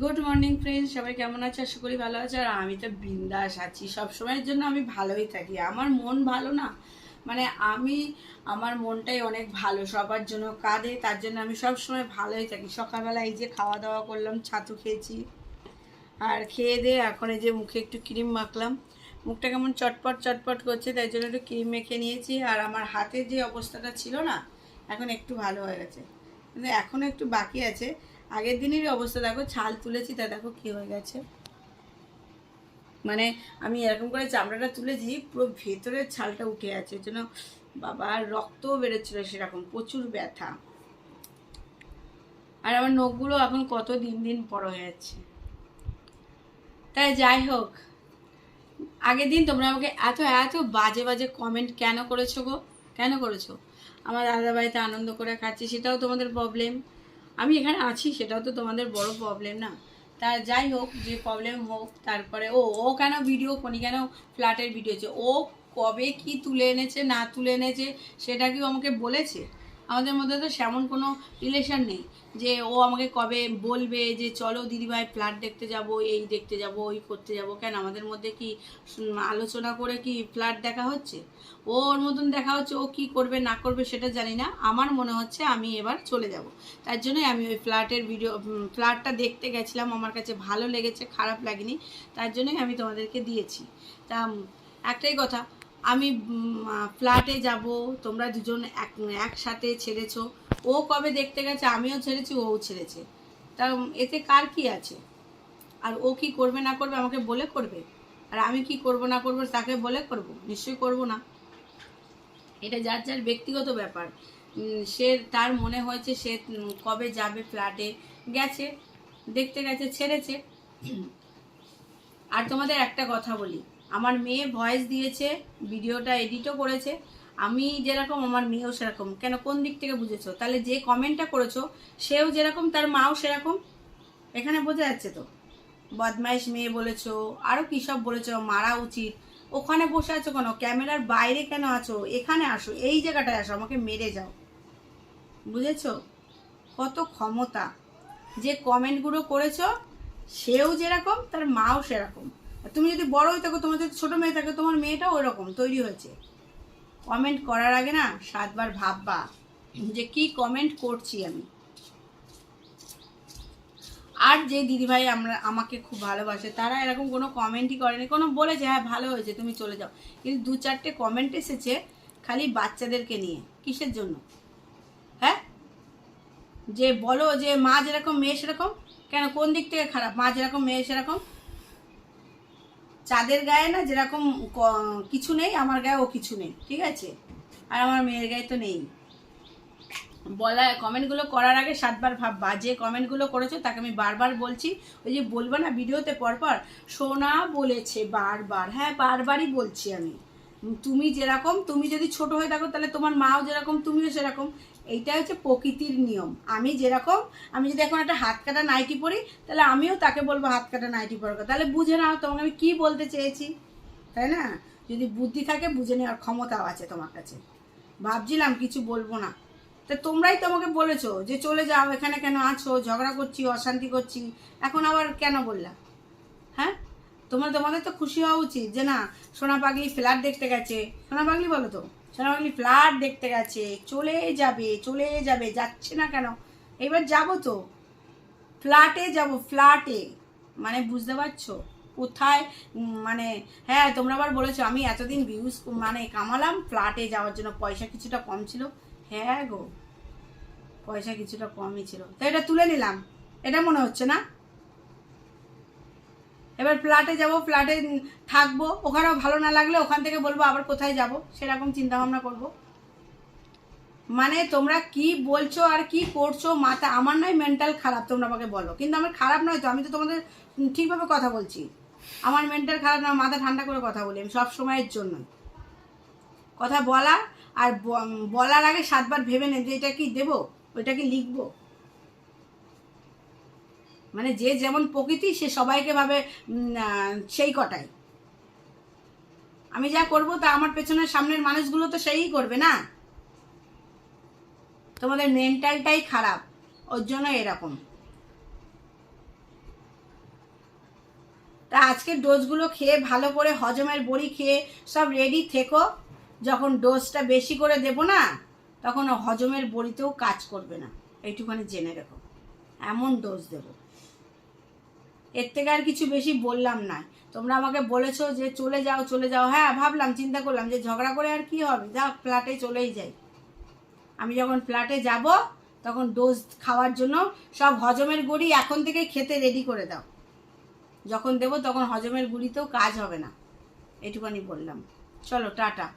Good morning friends সবাই কেমন আছে? আশা করি ভালো আছে। আর আমি তো বিন্দাস আছি। সব সময়ের জন্য আমি ভালোই থাকি। আমার মন ভালো না। মানে আমি, আমার মনটাই অনেক ভালো। সবার জন্য কাঁদে, তার জন্য আমি সব সময় ভালোই থাকি। সকালবেলা এই যে খাওয়া দাওয়া করলাম, ছাতু খেয়েছি। আর খেয়ে দিয়ে এখন এই যে মুখে একটু ক্রিম মাখলাম। মুখটা কেমন চটপট চটপট করছে, তাই জন্য একটু ক্রিম মেখে নিয়েছি। আর আমার হাতের যে অবস্থাটা ছিল না এখন একটু ভালো হয়ে গেছে। কিন্তু এখনও একটু বাকি আছে। আগের দিনেরই অবস্থা, দেখো ছাল তুলেছি তা দেখো কী হয়ে গেছে। মানে আমি এরকম করে চামড়াটা তুলেছি, পুরো ভেতরের ছালটা উঠে আছে। এর জন্য বাবা রক্তও বেরোচ্ছিল সেরকম, প্রচুর ব্যথা। আর আমার নখগুলো এখন কত দিন দিন বড় হয়ে যাচ্ছে। তাই যাই হোক, আগের দিন তোমরা আমাকে এত এত বাজে বাজে কমেন্ট কেন করেছ গো? কেন করেছ? আমার দাদা বাড়িতে আনন্দ করে খাচ্ছি, সেটাও তোমাদের প্রবলেম আমি এখানে আছি, সেটাও তো তোমাদের বড় প্রবলেম না। তা যাই হোক, যে প্রবলেম হোক, তারপরে, ও ও কেন ভিডিও কোনি কেন ফ্ল্যাটের ভিডিও হচ্ছে ও কবে কি তুলে এনেছে, না তুলে এনেছে, সেটা কি আমাকে বলেছে? আমাদের মধ্যে তো সেমন কোনো রিলেশন নেই যে ও আমাকে কবে বলবে যে চলো দিদিভাই ফ্ল্যাট দেখতে যাব, এই দেখতে যাব, ওই করতে যাব। কেন? আমাদের মধ্যে কি আলোচনা করে কি ফ্ল্যাট দেখা হচ্ছে? ও ওর মতন দেখা হচ্ছে, ও কি করবে, না করবে সেটা জানি না। আমার মনে হচ্ছে আমি এবার চলে যাব। তার জন্যই আমি ওই ফ্ল্যাটের ভিডিও ফ্ল্যাটটা দেখতে গেছিলাম। আমার কাছে ভালো লেগেছে, খারাপ লাগেনি। তার জন্যই আমি তোমাদেরকে দিয়েছি। তা একটাই কথা আমি ফ্ল্যাটে যাব, তোমরা দুজন এক, একসাথে ছেড়েছো। ও কবে দেখতে গেছে, আমিও ছেড়েছি, ও ছেড়েছে। তা এতে কার কি আছে? আর ও কি করবে না করবে, আমাকে বলে করবে? আর আমি কি করব না করব, তাকে বলে করব? নিশ্চয়ই করব না। এটা যার যার ব্যক্তিগত ব্যাপার। সে তার মনে হয়েছে, সে কবে যাবে ফ্ল্যাটে গেছে, দেখতে গেছে, ছেড়েছে। আর তোমাদের একটা কথা বলি। আমার মেয়ে ভয়েস দিয়েছে ভিডিওটা এডিটও করেছে। আমি যেরকম, আমার মেয়েও সেরকম। কেন, কোন দিক থেকে বুঝেছ? তাহলে যে কমেন্টটা করেছ, সেও যেরকম, তার মাও সেরকম। এখানে বোঝা যাচ্ছে তো? বদমাইশ মেয়ে বলেছ আরও কী সব বলেছ, মারা উচিত। ওখানে বসে আছো কেন? ক্যামেরার বাইরে কেন আছো? এখানে আসো, এই জায়গাটায় আসো, আমাকে মেরে যাও। বুঝেছ? কত ক্ষমতা। যে কমেন্টগুলো করেছ, সেও যেরকম, তার মাও সেরকম। তুমি যদি বড় হয়ে থাকো, তোমার যদি ছোটো মেয়ে থাকে, তোমার মেয়েটাও ওরকম তৈরি হয়েছে। কমেন্ট করার আগে না সাতবার ভাববা যে কি কমেন্ট করছি আমি। আর যে দিদিভাই আমরা, আমাকে খুব ভালোবাসে, তারা এরকম কোনো কমেন্টই করেনি। কোনো বলেছে হ্যাঁ ভালো হয়েছে, তুমি চলে যাও। কিন্তু দু চারটে কমেন্ট এসেছে খালি বাচ্চাদেরকে নিয়ে, কিসের জন্য? হ্যাঁ? যে বলো যে মা যেরকম, মেয়ে সেরকম, কেন কোন দিক থেকে খারাপ? মা যেরকম, মেয়ে সেরকম চাঁদের গায়ে না যেরকম কিছু নেই, আমার গায়ে ও কিছু নেই, ঠিক আছে? আর আমার মেয়ের গায়ে তো নেই। বলা, কমেন্টগুলো করার আগে সাতবার ভাববা যে কমেন্টগুলো করেছ, তাকে আমি বারবার বলছি, ওই যে বলব না ভিডিওতে পরপর, সোনা বলেছে বারবার হ্যাঁ বারবারই বলছি আমি। তুমি যেরকম, তুমি যদি ছোট হয়ে থাকো, তাহলে তোমার মাও যেরকম, তুমিও সেরকম। এইটা হচ্ছে প্রকৃতির নিয়ম। আমি যেরকম, আমি যদি এখন একটা হাত কাটা নাইটি পরি, তাহলে আমিও তাকে বলব হাত কাটা নাইটি পরার তাহলে বুঝে নাও, তোমাকে আমি কী বলতে চেয়েছি, তাই না? যদি বুদ্ধি থাকে, বুঝে নেওয়ার ক্ষমতাও আছে তোমার কাছে। ভাবছিলাম কিছু বলব না। তা তোমরাই তো আমাকে বলেছ যে চলে যাও, এখানে কেন আছো, ঝগড়া করছি, অশান্তি করছি, এখন আবার কেন বললা? হ্যাঁ? তোমরা তোমাদের তো খুশি হওয়া উচিত যে না, সোনা পাগলি ফ্ল্যাট দেখতে গেছে। সোনা পাগলি বলো তো? সোনা পাগলি ফ্ল্যাট দেখতে গেছে, চলে যাবে চলে যাবে, যাচ্ছে না কেন? এবার যাব তো। ফ্ল্যাটে যাব, ফ্ল্যাটে। মানে বুঝতে পারছ? কোথায় মানে হ্যাঁ তোমরা আবার বলেছ, আমি এতদিন ভিউজ মানে কামালাম ফ্ল্যাটে যাওয়ার জন্য। পয়সা কিছুটা কম ছিল। হ্যাঁ গো, পয়সা কিছুটা কমই ছিল। তো এটা তুলে নিলাম। এটা মনে হচ্ছে না? এবার ফ্ল্যাটে যাব ফ্ল্যাটে থাকব। ওখানেও ভালো না লাগলে ওখান থেকে বলব আবার কোথায় যাব, সেরকম চিন্তা ভাবনা করব। মানে তোমরা কি বলছো আর কি করছ, মাথা আমার নয় মেন্টাল খারাপ তোমরা আমাকে বলো। কিন্তু আমার খারাপ নয় তো, আমি তো তোমাদের ঠিকভাবে কথা বলছি। আমার মেন্টাল খারাপ না মাথা ঠান্ডা করে কথা বলি আমি সব সময়ের জন্য কথা বলা আর বলার আগে সাতবার ভেবে নেন যে এটা কি দেবো, ওইটা কি লিখব। মানে যে যেমন প্রকৃতি, সে সবাইকে ভাবে সেই কটাই। আমি যা করব তা আমার পেছনের সামনের মানুষগুলো তো সেই করবে না? তোমাদের মেন্টালটাই খারাপ, ওর জন্য এরকম। তা আজকে ডোজগুলো খেয়ে ভালো করে হজমের বড়ি খেয়ে সব রেডি থেকো। যখন ডোজটা বেশি করে দেব না, তখন হজমের বড়িতেও কাজ করবে না। এইটুখানি জেনে রেখো। এমন ডোজ দেব। এর থেকে আর কিছু বেশি বললাম না তোমরা আমাকে বলেছ যে চলে যাও চলে যাও। হ্যাঁ ভাবলাম, চিন্তা করলাম যে ঝগড়া করে আর কি হবে? যা ফ্ল্যাটে চলেই যাই। আমি যখন ফ্ল্যাটে যাব, তখন ডোজ খাওয়ার জন্য সব হজমের গুড়ি এখন থেকে খেতে রেডি করে দাও। যখন দেবো, তখন হজমের গুড়িতেও কাজ হবে না। এটুখানি বললাম। চলো, টাটা।